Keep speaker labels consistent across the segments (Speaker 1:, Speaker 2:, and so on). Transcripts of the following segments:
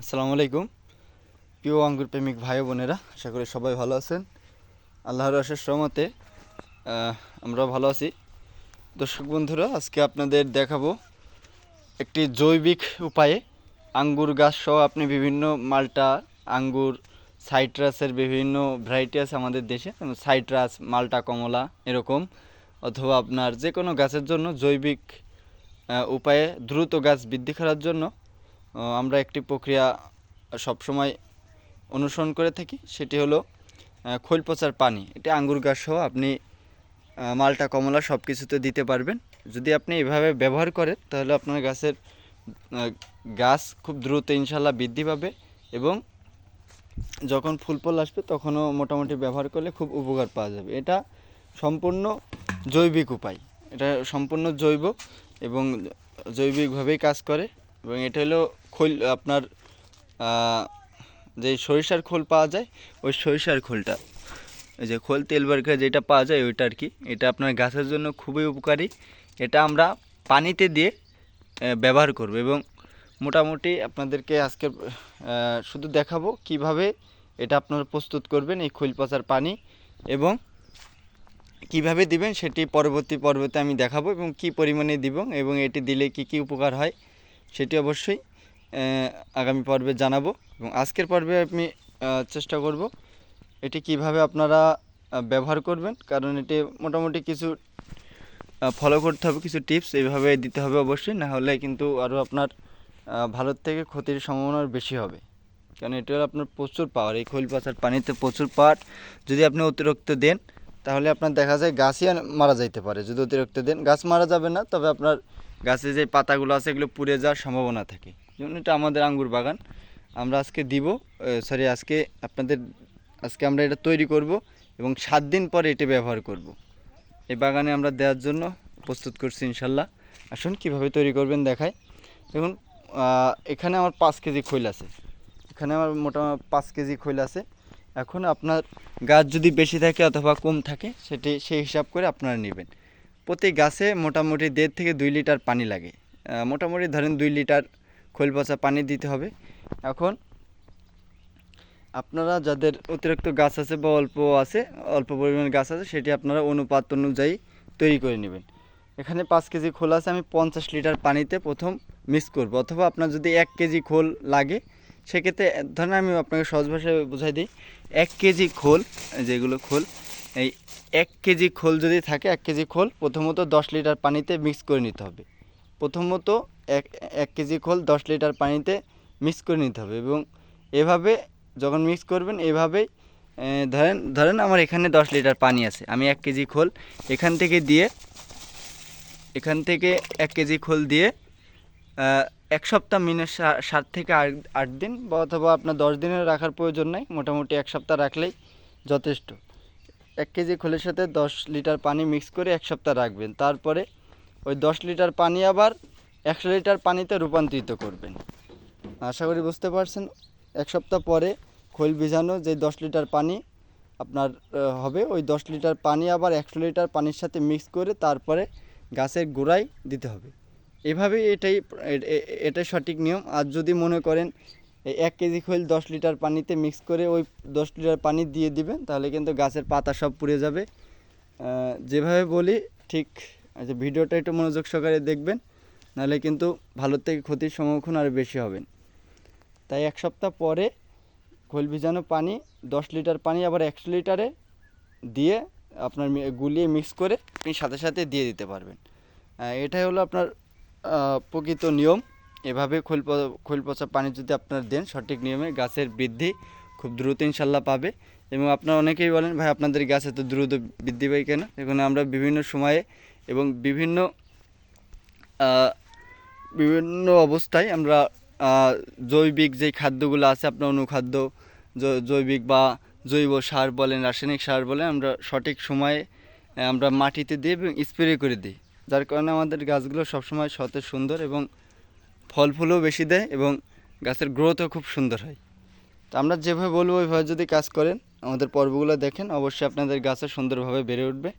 Speaker 1: আসসালামু আলাইকুম। প্রিয় আঙ্গুর প্রেমিক ভাই বোনেরা আশা করি সবাই ভালো আছেন। আল্লাহর রহমতে আহ, আমরা ভালো আছি। দর্শক বন্ধুরা আজকে আপনাদের দেখাবো একটি জৈবিক উপায়ে আঙ্গুর গাছ সহ আপনি বিভিন্ন মাল্টা আঙ্গুর সাইট্রাসের বিভিন্ন ভ্যারাইটি আছে আমাদের দেশে সাইট্রাস মাল্টা কমলা এরকম। অথবা আপনার যে কোনো গাছের জন্য জৈবিক উপায়ে দ্রুত গাছ বৃদ্ধি করার জন্য আমরা একটি প্রক্রিয়া সবসময় অনুসরণ করে থাকি, সেটি হলো খৈল পচার পানি। এটি আঙ্গুর গাছ সহ আপনি মালটা, কমলা সব কিছুতে দিতে পারবেন। যদি আপনি এভাবে ব্যবহার করেন, তাহলে আপনার গাছের গাছ খুব দ্রুত ইনশাল্লাহ বৃদ্ধি পাবে এবং যখন ফুল ফল আসবে, তখনও মোটামুটি ব্যবহার করলে খুব উপকার পাওয়া যাবে। এটা সম্পূর্ণ জৈবিক উপায়। এটা সম্পূর্ণ জৈব এবং জৈবিকভাবেই কাজ করে এবং এটা হলো খোল, আপনার যে সরিষার খোল পাওয়া যায়, ওই সরিষার খোলটা। ওই যে খোল তেল বারকা যেটা পাওয়া যায় ওইটা আর কি। এটা আপনার গাছের জন্য খুবই উপকারী। এটা আমরা পানিতে দিয়ে ব্যবহার করব এবং মোটামুটি আপনাদেরকে আজকে শুধু দেখাবো কীভাবে এটা আপনারা প্রস্তুত করবেন এই খৈল পচার পানি এবং কীভাবে দিবেন সেটি পরবর্তী পর্বতে আমি দেখাবো এবং কি পরিমাণে দিব এবং এটি দিলে কি কি উপকার হয় সেটি অবশ্যই আগামী পর্বে জানাব এবং আজকের পর্বে আমি চেষ্টা করব এটি কীভাবে আপনারা ব্যবহার করবেন। কারণ এটি মোটামুটি কিছু ফলো করতে হবে, কিছু টিপস এইভাবে দিতে হবে অবশ্যই। না হলে কিন্তু আরও আপনার ভালোর থেকে ক্ষতির সম্ভাবনা বেশি হবে। কারণ এটা হলো আপনার প্রচুর পাওয়ার এই খৈল পাচার পানিতে প্রচুর পাওয়ার যদি আপনি অতিরিক্ত দেন, তাহলে আপনার দেখা যায় গাছই মারা যাইতে পারে। যদি অতিরিক্ত দেন, গাছ মারা যাবে না, তবে আপনার গাছে যে পাতাগুলো আছে, এগুলো পুড়ে যাওয়ার সম্ভাবনা থাকে। যেমন এটা আমাদের আঙ্গুর বাগান। আমরা আজকে দিব সরি আজকে আপনাদের, আজকে আমরা এটা তৈরি করব এবং সাত দিন পরে এটা ব্যবহার করব। এই বাগানে আমরা দেওয়ার জন্য প্রস্তুত করছি ইনশাল্লাহ। আসুন, কীভাবে তৈরি করবেন দেখায় দেখুন এখানে আমার পাঁচ কেজি খৈল আছে। এখানে আমার মোটামুটি পাঁচ কেজি খৈল আছে। এখন আপনার গাছ যদি বেশি থাকে অথবা কম থাকে, সেটি, সেই হিসাব করে আপনারা নেবেন। প্রতি গাছে মোটামুটি দেড় থেকে দুই লিটার পানি লাগে। মোটামুটি ধরেন দুই লিটার খৈল পচা পানি দিতে হবে। এখন আপনারা যাদের অতিরিক্ত গাছ আছে বা অল্প আছে, অল্প পরিমাণ গাছ আছে, সেটি আপনারা অনুপাত অনুযায়ী তৈরি করে নেবেন। এখানে পাঁচ কেজি খোল আছে, আমি পঞ্চাশ লিটার পানিতে প্রথম মিক্স করব। অথবা আপনার যদি এক কেজি খোল লাগে, সেক্ষেত্রে ধরেন আমি আপনাকে সহজ ভাষায় বোঝাই দিই। এক কেজি খোল যেগুলো খোল, এই এক কেজি খোল যদি থাকে, এক কেজি খোল প্রথমত দশ লিটার পানিতে মিক্স করে নিতে হবে। প্রথমত এক এক কেজি খোল দশ লিটার পানিতে মিক্স করে নিতে হবে এবং এভাবে যখন মিক্স করবেন এভাবেই ধরেন ধরেন আমার এখানে দশ লিটার পানি আছে, আমি এক কেজি খোল এখান থেকে দিয়ে, এখান থেকে এক কেজি খোল দিয়ে এক সপ্তাহ মিনে সাত থেকে আট আট দিন বা অথবা আপনার দশ দিনের রাখার প্রয়োজন নাই, মোটামুটি এক সপ্তাহ রাখলেই যথেষ্ট। এক কেজি খোলের সাথে দশ লিটার পানি মিক্স করে এক সপ্তাহ রাখবেন, তারপরে ওই দশ লিটার পানি আবার একশো লিটার পানিতে রূপান্তরিত করবেন। আশা করি বুঝতে পারছেন, এক সপ্তাহ পরে খৈল ভিজানো যে দশ লিটার পানি আপনার হবে, ওই দশ লিটার পানি আবার একশো লিটার পানির সাথে মিক্স করে তারপরে গাছের গোড়ায় দিতে হবে। এভাবে এটাই এটাই সঠিক নিয়ম। আর যদি মনে করেন এই এক কেজি খৈল দশ লিটার পানিতে মিক্স করে ওই দশ লিটার পানি দিয়ে দিবেন, তাহলে কিন্তু গাছের পাতা সব পুড়ে যাবে। যেভাবে বলি ঠিক আচ্ছা ভিডিওটা একটু মনোযোগ সহকারে দেখবেন, নাহলে কিন্তু ভালোর থেকে ক্ষতির সম্মুখীন আরও বেশি হবেন। তাই এক সপ্তাহ পরে খোল ভিজানো পানি, দশ লিটার পানি আবার একশো লিটারে দিয়ে আপনার গুলিয়ে মিক্স করে আপনি সাথে সাথে দিয়ে দিতে পারবেন। এটাই হলো আপনার প্রকৃত নিয়ম। এভাবে খোল খোল পচা পানি যদি আপনার দেন, সঠিক নিয়মে গাছের বৃদ্ধি খুব দ্রুত ইনশাল্লাহ পাবে। এবং আপনারা অনেকেই বলেন, ভাই, আপনাদের গাছ এত দ্রুত বৃদ্ধি পায় কেন? এখানে আমরা বিভিন্ন সময়ে এবং বিভিন্ন বিভিন্ন অবস্থায় আমরা জৈবিক যে খাদ্যগুলো আছে আপনার অনুখাদ্য জৈবিক বা জৈব সার বলেন, রাসায়নিক সার বলেন, আমরা সঠিক সময়ে আমরা মাটিতে দিই এবং স্প্রে করে দিই। যার কারণে আমাদের গাছগুলো সবসময় সতেজ, সুন্দর এবং ফল ফুলও বেশি দেয় এবং গাছের গ্রোথও খুব সুন্দর হয়। তো আমরা যেভাবে বলব, ওইভাবে যদি কাজ করেন, আমাদের পর্বগুলো দেখেন, অবশ্যই আপনাদের গাছে সুন্দরভাবে বেড়ে উঠবে।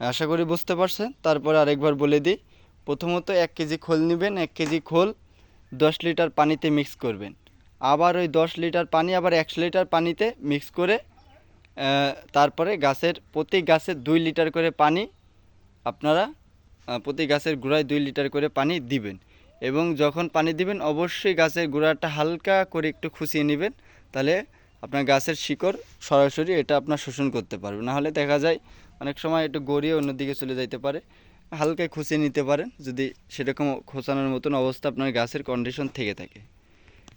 Speaker 1: আশা করি বুঝতে পারছেন। তারপরে আরেকবার বলে দিই, প্রথমত এক কেজি খোল নেবেন, এক কেজি খোল দশ লিটার পানিতে মিক্স করবেন। আবার ওই দশ লিটার পানি, আবার একশো লিটার পানিতে মিক্স করে তারপরে গাছের, প্রতি গাছে দুই লিটার করে পানি আপনারা প্রতি গাছের গোড়ায় দুই লিটার করে পানি দিবেন। এবং যখন পানি দিবেন, অবশ্যই গাছের গোড়াটা হালকা করে একটু খুশিয়ে নেবেন। তাহলে আপনার গাছের শিকড় সরাসরি এটা আপনার শোষণ করতে পারবে। নাহলে দেখা যায় অনেক সময় একটু গড়িয়ে অন্যদিকে চলে যাইতে পারে। হালকায় খুঁচিয়ে নিতে পারেন যদি সেরকম খোঁচানোর মতন অবস্থা আপনার গাছের কন্ডিশন থেকে থাকে।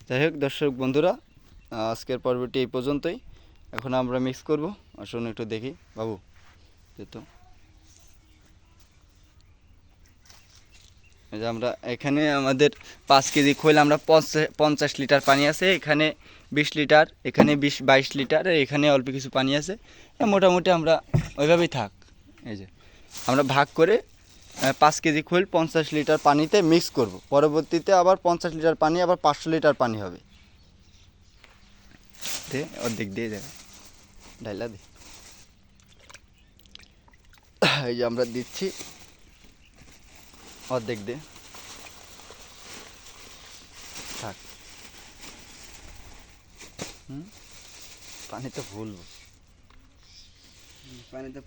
Speaker 1: যাই হোক, দর্শক বন্ধুরা আজকের পর্বটি এই পর্যন্তই। এখন আমরা মিক্স করব। আসুন একটু দেখি। বাবু যেত যে আমরা এখানে আমাদের পাঁচ কেজি খোল, আমরা পঞ্চাশ লিটার পানি আছে, এখানে বিশ লিটার, এখানে বিশ, বাইশ লিটার এখানে অল্প কিছু পানি আছে। মোটামুটি আমরা ওইভাবেই থাক। এই যে আমরা ভাগ করে পাঁচ কেজি খোল পঞ্চাশ লিটার পানিতে মিক্স করব। পরবর্তীতে আবার পঞ্চাশ লিটার পানি, আবার পাঁচশো লিটার পানি হবে। দে, অর্ধেক দিয়ে দেবে ডাইলা দে। এই যে আমরা দিচ্ছি। অর্ধেক দে। থাক। হুম? পানি তো ভুলবো।
Speaker 2: পানিতে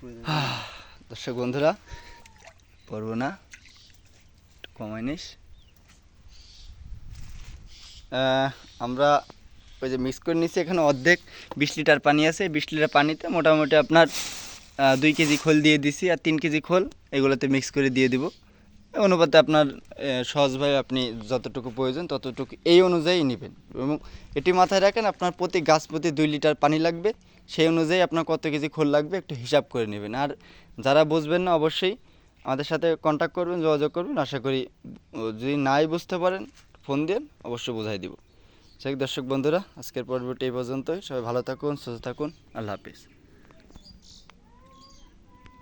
Speaker 1: দর্শক বন্ধুরা পড়ব না। কমাই নিস। আমরা ওই যে মিক্স করে নিচ্ছি এখানে অর্ধেক বিশ লিটার পানি আছে। বিশ লিটার পানিতে মোটামুটি আপনার দুই কেজি খোল দিয়ে দিছি আর তিন কেজি খোল এগুলোতে মিক্স করে দিয়ে দিব। অনুপাতে আপনার সহজভাবে আপনি যতটুকু প্রয়োজন ততটুকু এই অনুযায়ী নেবেন। এবং এটি মাথায় রাখেন আপনার প্রতি গাছ প্রতি দুই লিটার পানি লাগবে, সেই অনুযায়ী আপনার কত কেজি খোল লাগবে একটু হিসাব করে নেবেন। আর যারা বুঝবেন না অবশ্যই আমাদের সাথে কন্ট্যাক্ট করবেন, যোগাযোগ করবেন। আশা করি যদি নাই বুঝতে পারেন, ফোন দেন, অবশ্যই বোঝাই দিব। সেই দর্শক বন্ধুরা, আজকের পর্বটি এই পর্যন্তই। সবাই ভালো থাকুন, সুস্থ থাকুন। আল্লাহ হাফিজ।